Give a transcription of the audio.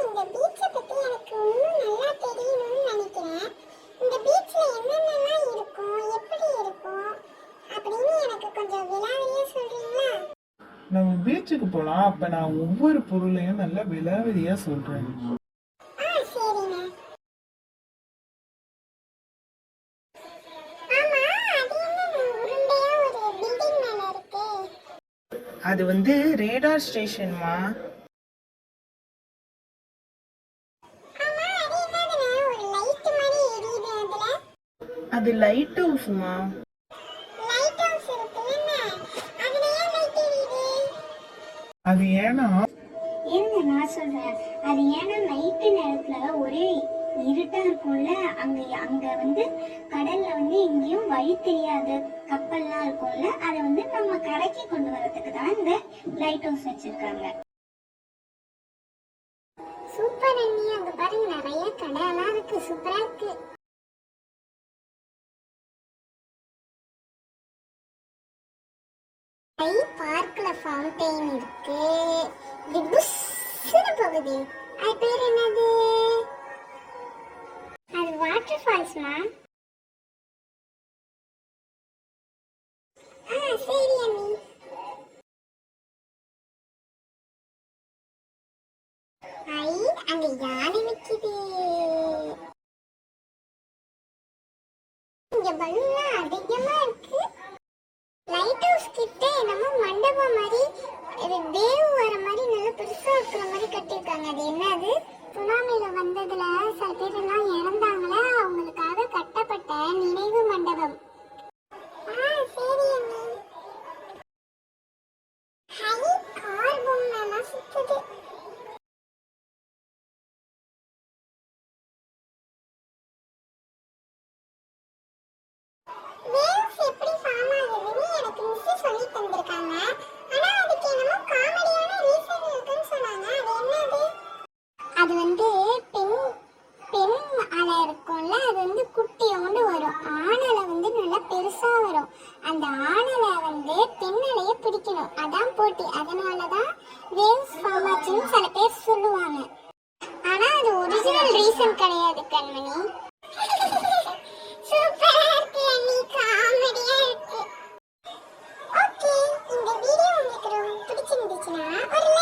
இந்த பீச்சை பத்தி எனக்கு இன்னும் நல்லா தெரியணும்னு நினைக்கிறேன். இந்த பீச்ல என்னென்னலாம் இருக்கும் எப்படி இருக்கும் அப்படின்னு எனக்கு கொஞ்சம் விலாவரியா சொல்றீங்களா? நம்ம பீச்சுக்கு போலாம் அப்ப நான் ஒவ்வொரு பொருளையும் நல்லா விலாவரியா சொல்றேன். ஆ சரிங்க. ஆமா அது என்ன உருண்டையா ஒரு பில்டிங் மேல இருக்கு. அது வந்து ரேடார் ஸ்டேஷன்மா ஆமா அது என்னதுங்க ஒரு லைட் மாதிரி எரியுது அதுல அது லைட் ஹவுஸ்மா அது ஏன்னா? இருங்க நான் சொல்றேன் அது ஏன்னா நைட்டு நேரத்துல ஒரே இருட்டா இருக்கும்ல அங்க அங்க வந்து கடல்ல வந்து எங்கேயும் வழி தெரியாத. கப்பல்லாம் இருக்கும்ல அதை வந்து நம்ம கரைக்கு கொண்டு வரதுக்கு தான் இந்த லைட் ஹவுஸ் வச்சிருக்காங்க. சூப்பர் அண்ணி அங்க பாருங்க நிறைய கடையெல்லாம் இருக்கு சூப்பரா இருக்கு. ஐ பார்க்ல ஃபவுண்டைன் இருக்கு. இது புஷ்ஷுன்னு போகுது. அது பேர் என்னது? அது வாட்டர் ஃபால்ஸ்மா ஆ சரி அண்ணி. ஐ அங்க யானை நிக்குது. இங்க பலூன்லாம் அதிகமா இருக்கு. லைட் ஹவுஸ் கிட்ட என்னமோ மண்டபம் மாதிரி இது தேவ் வர மாதிரி நல்லா பெருசா இருக்கிற மாதிரி கட்டியிருக்காங்க. அது என்னது? சுனாமியில வந்ததுல சில பேர் எல்லாம் இறந்தாங்களே? அவங்களுக்காக கட்டப்பட்ட நினைவு மண்டபம். Yeah. மிஸ் சொல்லி தந்திருக்காங்க. ஆனா அதுக்கு என்னமோ காமெடியான ரீசன் இருக்குன்னு சொன்னாங்க. அது என்னது? அது வந்து பெண் பெண் அலை இருக்கும்ல அது வந்து குட்டியோண்டு வரும். ஆணலை வந்து நல்லா பெருசா வரும். அந்த ஆணலை வந்து பெண் பிடிக்கணும். அதான் போட்டி. அதனாலதான் வேவ்ஸ் ஃபார்ம் ஆச்சுன்னு சில பேர் சொல்லுவாங்க. ஆனா அது ஒரிஜினல் ரீசன் கிடையாது கண்மணி. ஒரு